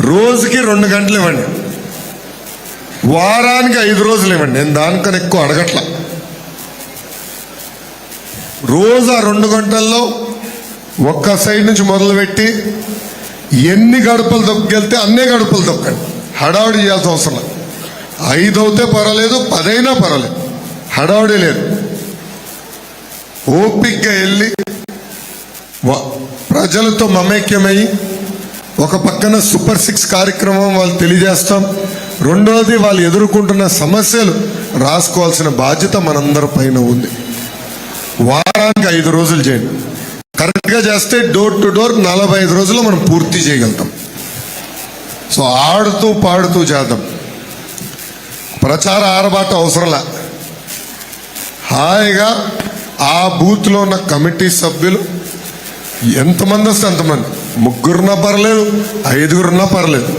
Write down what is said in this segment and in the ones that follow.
రోజుకి రెండు గంటలు ఇవ్వండి. వారానికి ఐదు రోజులు ఇవ్వండి. నేను దానికన్నా ఎక్కువ అడగట్లా. రోజు ఆ రెండు గంటల్లో ఒక్క సైడ్ నుంచి మొదలుపెట్టి ఎన్ని గడుపులు దొక్కెళ్తే అన్నే గడుపులు తొక్కండి. హడావుడి చేయాల్సిన అవసరం లేదు. ఐదు అవుతే పర్వాలేదు పదైనా పర్వాలేదు. హడావుడి లేదు. ఓపిక్గా వెళ్ళి వ- ప్రజలతో మమైక్యమై ఒక పక్కన సూపర్ సిక్స్ కార్యక్రమం వాళ్ళు తెలియజేస్తాం. రెండోది వాళ్ళు ఎదుర్కొంటున్న సమస్యలు రాసుకోవాల్సిన బాధ్యత మనందరి పైన ఉంది. వారానికి ఐదు రోజులు చేయండి. కరెక్ట్గా చేస్తే డోర్ టు డోర్ నలభై ఐదు రోజుల్లో మనం పూర్తి చేయగలుగుతాం. సో ఆడుతూ పాడుతూ చేద్దాం. ప్రచార ఆరబాట అవసరంలా. హాయిగా ఆ బూత్లో ఉన్న కమిటీ సభ్యులు ఎంతమంది వస్తే అంతమంది. ముగ్గురున్నా పర్లేదు ఐదుగురున్నా పర్లేదు.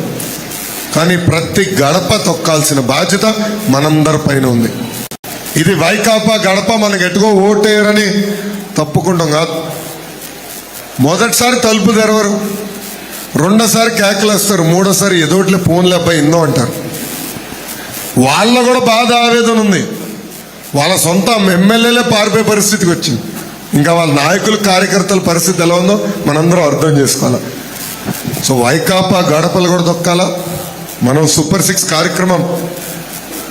కానీ ప్రతి గడప తొక్కాల్సిన బాధ్యత మనందరి పైన ఉంది. ఇది వైకాపా గడప మనకు ఎటుకో ఓటేయరని తప్పుకుంటాం కాదు. మొదటిసారి తలుపు తెరవరు రెండోసారి కేకలేస్తారు మూడోసారి ఎదోట్లే ఫోన్లే అబ్బాయి ఎన్నో అంటారు. వాళ్ళ కూడా బాధ ఆవేదన ఉంది. వాళ్ళ సొంత ఎమ్మెల్యేలే పారిపోయే పరిస్థితికి వచ్చింది. ఇంకా వాళ్ళ నాయకులు కార్యకర్తల పరిస్థితి ఎలా ఉందో మనందరం అర్థం చేసుకోవాలి. సో వైకాపా గడపలు కూడా దొక్కాలా? మనం సూపర్ సిక్స్ కార్యక్రమం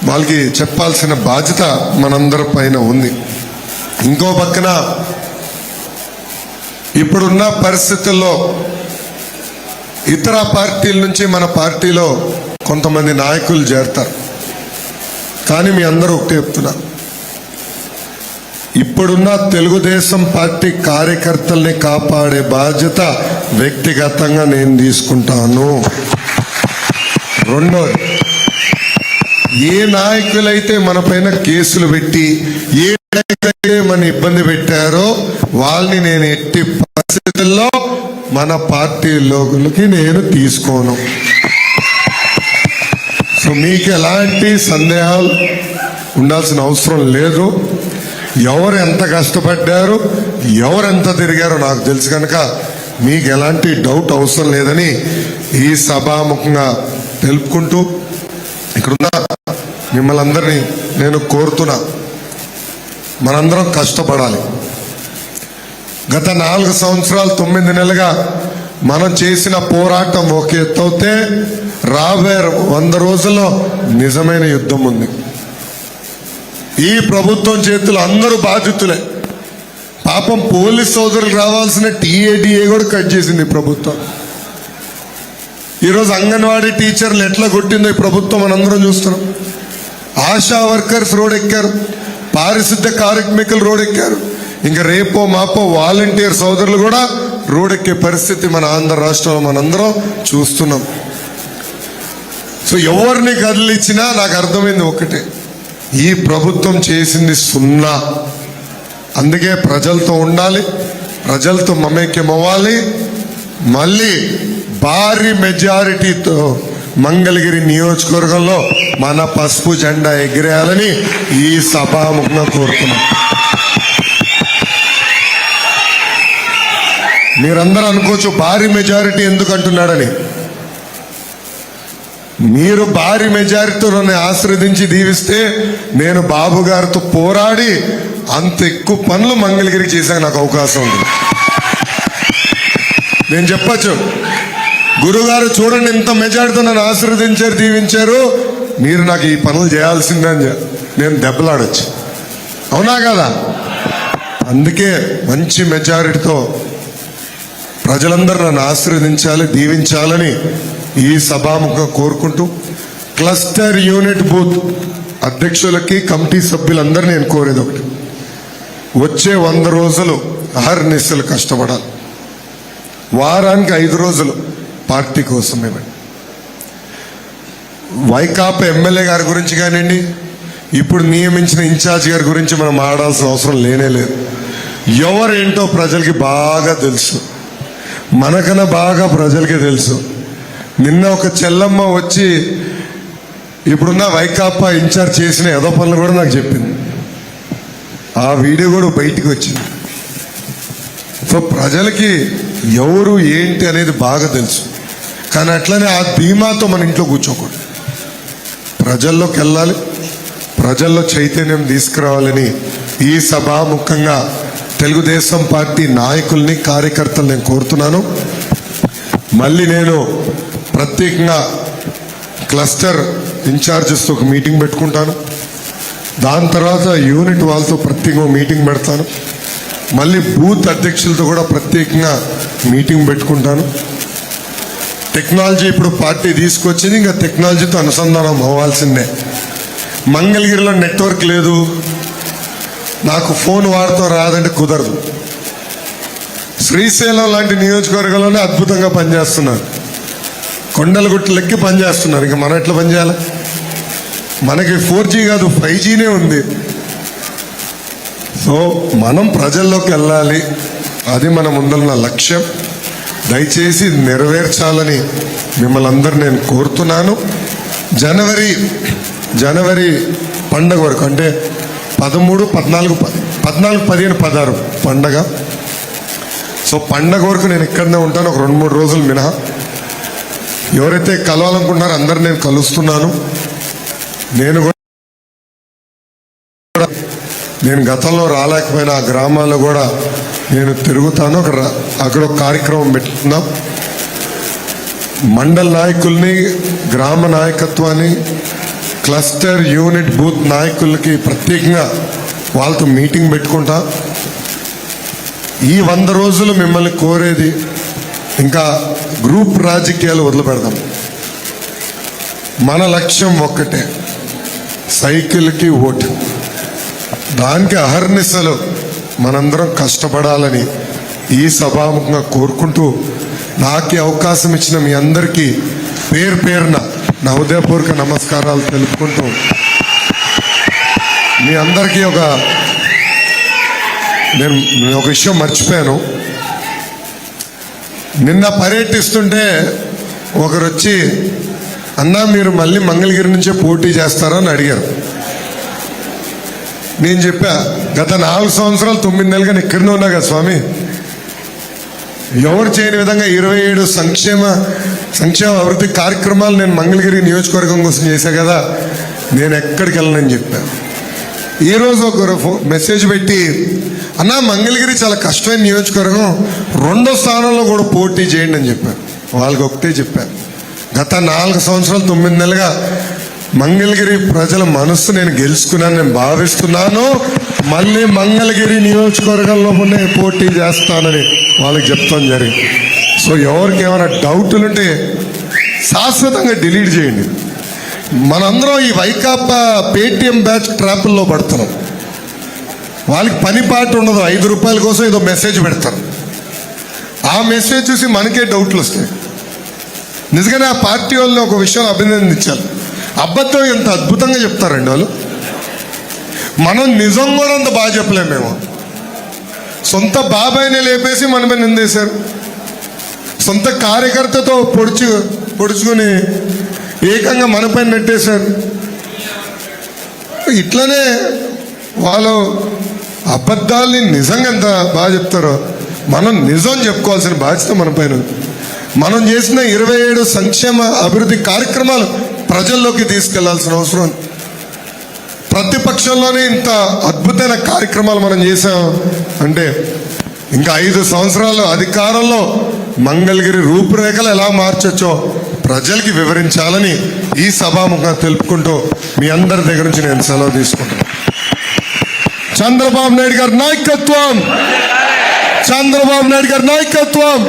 వాళ్ళకి చెప్పాల్సిన బాధ్యత మనందరి పైన ఉంది. ఇంకో పక్కన ఇప్పుడున్న పరిస్థితుల్లో ఇతర పార్టీల నుంచి మన పార్టీలో కొంతమంది నాయకులు చేరతారు. కానీ మీ అందరూ ఒకటే చెప్తున్నా ఇప్పుడున్న తెలుగుదేశం పార్టీ కార్యకర్తల్ని కాపాడే బాధ్యత వ్యక్తిగతంగా నేను తీసుకుంటాను. రెండో ఏ నాయకులైతే మన పైన కేసులు పెట్టి ఏ నాయకులైతే మన ఇబ్బంది పెట్టారో వాళ్ళని నేను ఎట్టి పరిస్థితుల్లో మన పార్టీలోకి నేను తీసుకోను. సో మీకు ఎలాంటి సందేహాలు ఉండాల్సిన అవసరం లేదు. ఎవరు ఎంత కష్టపడ్డారు ఎవరు ఎంత తిరిగారో నాకు తెలుసు కనుక మీకు ఎలాంటి డౌట్ అవసరం లేదని ఈ సభాముఖంగా తెలుపుకుంటూ ఇక్కడున్న మిమ్మల్ని అందరినీ నేను కోరుతున్నా. మనందరం కష్టపడాలి. గత నాలుగు సంవత్సరాలు తొమ్మిది నెలలుగా మనం చేసిన పోరాటం ఒక ఎత్తు అవుతే రాబోయే వంద రోజుల్లో నిజమైన యుద్ధం ఉంది. ఈ ప్రభుత్వం చేతులు అందరూ బాధితులే. పాపం పోలీస్ సోదరులు రావాల్సిన టీఏడిఏ కూడా కట్ చేసింది ఈ ప్రభుత్వం. ఈరోజు అంగన్వాడీ టీచర్లు ఎట్లా కొట్టిందో ఈ ప్రభుత్వం మనందరం చూస్తున్నాం. ఆశా వర్కర్స్ రోడ్ ఎక్కారు పారిశుద్ధ కార్మికులు రోడ్ ఎక్కారు. ఇంకా రేపో మాపో వాలంటీర్ సోదరులు కూడా రోడ్ ఎక్కే పరిస్థితి మన ఆంధ్ర రాష్ట్రంలో మనందరం చూస్తున్నాం. సో ఎవరిని కదిలిచ్చినా నాకు అర్థమైంది ఒకటే. ఈ ప్రభుత్వం చేసింది సున్నా. అందుకే ప్రజలతో ఉండాలి ప్రజలతో మమేక్యం అవ్వాలి మళ్ళీ భారీ మెజారిటీతో మంగళగిరి నియోజకవర్గంలో మన పసుపు జెండా ఎగిరేయాలని ఈ సభాముఖంగా కోరుతున్నాం. మీరందరూ అనుకోవచ్చు భారీ మెజారిటీ ఎందుకు అంటున్నాడని. మీరు భారీ మెజారిటీతో నన్ను ఆశ్రదించి దీవిస్తే నేను బాబు గారితో పోరాడి అంత ఎక్కువ పనులు మంగళగిరి చేశాక నాకు అవకాశం ఉంది. నేను చెప్పచ్చు గురుగారు చూడండి ఇంత మెజారిటీతో నన్ను ఆశీర్వదించారు దీవించారు మీరు నాకు ఈ పనులు చేయాల్సిందని అని నేను దెబ్బలాడచ్చు. అవునా కదా? అందుకే మంచి మెజారిటీతో ప్రజలందరూ నన్ను ఆశీర్వదించాలి దీవించాలని ఈ సభాముఖం కోరుకుంటూ క్లస్టర్ యూనిట్ బూత్ అధ్యక్షులకి కమిటీ సభ్యులందరూ నేను కోరేది ఒకటి. వచ్చే వంద రోజులు అహర్నిశలు కష్టపడాలి. వారానికి ఐదు రోజులు పార్టీ కోసం ఇవ్వండి. వైకాపా ఎమ్మెల్యే గారి గురించి కానివ్వండి ఇప్పుడు నియమించిన ఇన్ఛార్జ్ గారి గురించి మనం ఆడాల్సిన అవసరం లేనే లేదు. ఎవరేంటో ప్రజలకి బాగా తెలుసు. మనకన్నా బాగా ప్రజలకి తెలుసు. నిన్న ఒక చెల్లమ్మ వచ్చి ఇప్పుడున్న వైకాపా ఇన్ఛార్జ్ చేసిన ఏదో పనులు కూడా నాకు చెప్పింది. ఆ వీడియో కూడా బయటికి వచ్చింది. సో ప్రజలకి ఎవరు ఏంటి అనేది బాగా తెలుసు. కానీ అట్లనే ఆ ధీమాతో మన ఇంట్లో కూర్చోకూడదు. ప్రజల్లోకి వెళ్ళాలి. ప్రజల్లో చైతన్యం తీసుకురావాలని ఈ సభాముఖంగా తెలుగుదేశం పార్టీ నాయకుల్ని కార్యకర్తలు నేను కోరుతున్నాను. మళ్ళీ నేను ప్రత్యేకంగా క్లస్టర్ ఇన్ఛార్జెస్తో ఒక మీటింగ్ పెట్టుకుంటాను. దాని తర్వాత యూనిట్ వాళ్ళతో ప్రత్యేకంగా మీటింగ్ పెడతాను. మళ్ళీ బూత్ అధ్యక్షులతో కూడా ప్రత్యేకంగా మీటింగ్ పెట్టుకుంటాను. టెక్నాలజీ ఇప్పుడు పార్టీ తీసుకొచ్చింది ఇంకా టెక్నాలజీతో అనుసంధానం అవ్వాల్సిందే. మంగళగిరిలో నెట్వర్క్ లేదు. నాకు ఫోన్ వాడుతూ రాదంటే కుదరదు. శ్రీశైలం లాంటి నియోజకవర్గంలోనే అద్భుతంగా పనిచేస్తున్నారు. కొండల కొండలగుట్టలెక్కి పనిచేస్తున్నారు ఇంకా మనం ఎట్లా పనిచేయాలి మనకి ఫోర్ జీ కాదు ఫైవ్ జీనే ఉంది. సో మనం ప్రజల్లోకి వెళ్ళాలి. అది మన ముందున్న లక్ష్యం. దయచేసి నెరవేర్చాలని మిమ్మల్ని అందరు నేను కోరుతున్నాను. జనవరి జనవరి పండగ వరకు అంటే పదమూడు పద్నాలుగు ప- పద్నాలుగు పదిహేను పదహారు పండగ. సో పండగ వరకు నేను ఇక్కడనే ఉంటాను. ఒక రెండు మూడు రోజులు మినహా. ఎవరైతే కలవాలనుకుంటున్నారో అందరు నేను కలుస్తున్నాను. నేను కూడా నేను గతంలో రాలేకపోయిన ఆ గ్రామాల్లో కూడా నేను తిరుగుతాను. అక్కడ అక్కడ ఒక కార్యక్రమం పెట్టుకుందాం. మండల నాయకుల్ని గ్రామ నాయకత్వాన్ని క్లస్టర్ యూనిట్ బూత్ నాయకులకి ప్రత్యేకంగా వాళ్ళతో మీటింగ్ పెట్టుకుంటా. ఈ వంద రోజులు మిమ్మల్ని కోరేది ఇంకా గ్రూప్ రాజకీయాలు వదిలిపెడదాం. మన లక్ష్యం ఒక్కటే సైకిల్కి ఓటు. దానికి అహర్నిశలు మనందరం కష్టపడాలని ఈ సభాముఖంగా కోరుకుంటూ నాకు అవకాశం ఇచ్చిన మీ అందరికీ పేరు పేరున నా హృదయపూర్వక నమస్కారాలు తెలుపుకుంటూ మీ అందరికీ ఒక నేను ఒక విషయం మర్చిపోయాను. నిన్న పర్యటిస్తుంటే ఒకరు వచ్చి అన్నా మీరు మళ్ళీ మంగళగిరి నుంచే పోటీ చేస్తారని అడిగారు. నేను చెప్పా గత నాలుగు సంవత్సరాలు తొమ్మిది నెలలుగా ఇక్కడనే ఉన్నా కదా స్వామి. ఎవరు చేయని విధంగా ఇరవై ఏడు సంక్షేమ సంక్షేమ అభివృద్ధి కార్యక్రమాలు నేను మంగళగిరి నియోజకవర్గం కోసం చేశా కదా. నేను ఎక్కడికి వెళ్ళనని చెప్పాను ఈరోజు ఒకరు మెసేజ్ పెట్టి అన్న మంగళగిరి చాలా కష్టమైన నియోజకవర్గం. రెండో స్థానంలో కూడా పోటీ చేయండి అని చెప్పారు. వాళ్ళకి ఒకటే చెప్పారు గత నాలుగు సంవత్సరాలు తొమ్మిది నెలలుగా మంగళగిరి ప్రజల మనస్సు నేను గెలుచుకున్నాను నేను భావిస్తున్నాను. మళ్ళీ మంగళగిరి నియోజకవర్గంలోనే పోటీ చేస్తానని వాళ్ళకి చెప్తాం జరిగింది. సో ఎవరికి ఏమైనా డౌట్లు ఉంటే శాశ్వతంగా డిలీట్ చేయండి. మనందరం ఈ వైకాపా పేటిఎం బ్యాచ్ ట్రాపుల్లో పడుతున్నాం. వాళ్ళకి పని పాట ఉండదు. ఐదు రూపాయల కోసం ఏదో మెసేజ్ పెడతారు. ఆ మెసేజ్ చూసి మనకే డౌట్లు వస్తాయి. నిజంగానే ఆ పార్టీ వాళ్ళని ఒక విషయం అభినందించాలి. అబద్ధం ఎంత అద్భుతంగా చెప్తారండి వాళ్ళు. మనం నిజం కూడా అంత బాగా చెప్పలేము మేము. సొంత బాబాయిని లేపేసి మన మీద నిందేశారు. సొంత కార్యకర్తతో పొడుచు పొడుచుకొని ఏకంగా మనపైన నెట్టేశారు ఇట్లనే వాళ్ళు అబద్ధాల్ని నిజంగా ఎంత బాగా చెప్తారో మనం నిజం చెప్పుకోవాల్సిన బాధ్యత మన పైన మనం చేసిన ఇరవై ఏడు సంక్షేమ అభివృద్ధి కార్యక్రమాలు ప్రజల్లోకి తీసుకెళ్ళాల్సిన అవసరం ప్రతిపక్షంలోనే ఇంత అద్భుతమైన కార్యక్రమాలు మనం చేసాం అంటే ఇంకా ఐదు సంవత్సరాలు అధికారంలో మంగళగిరి రూపురేఖలు ఎలా మార్చొచ్చో ప్రజలకి వివరించాలని ఈ సభాముఖంగా తెలుపుకుంటూ మీ అందరి దగ్గర నుంచి నేను సెలవు తీసుకుంటాను చంద్రబాబు నాయుడు గారి నాయకత్వం! చంద్రబాబు నాయుడు గారి నాయకత్వం!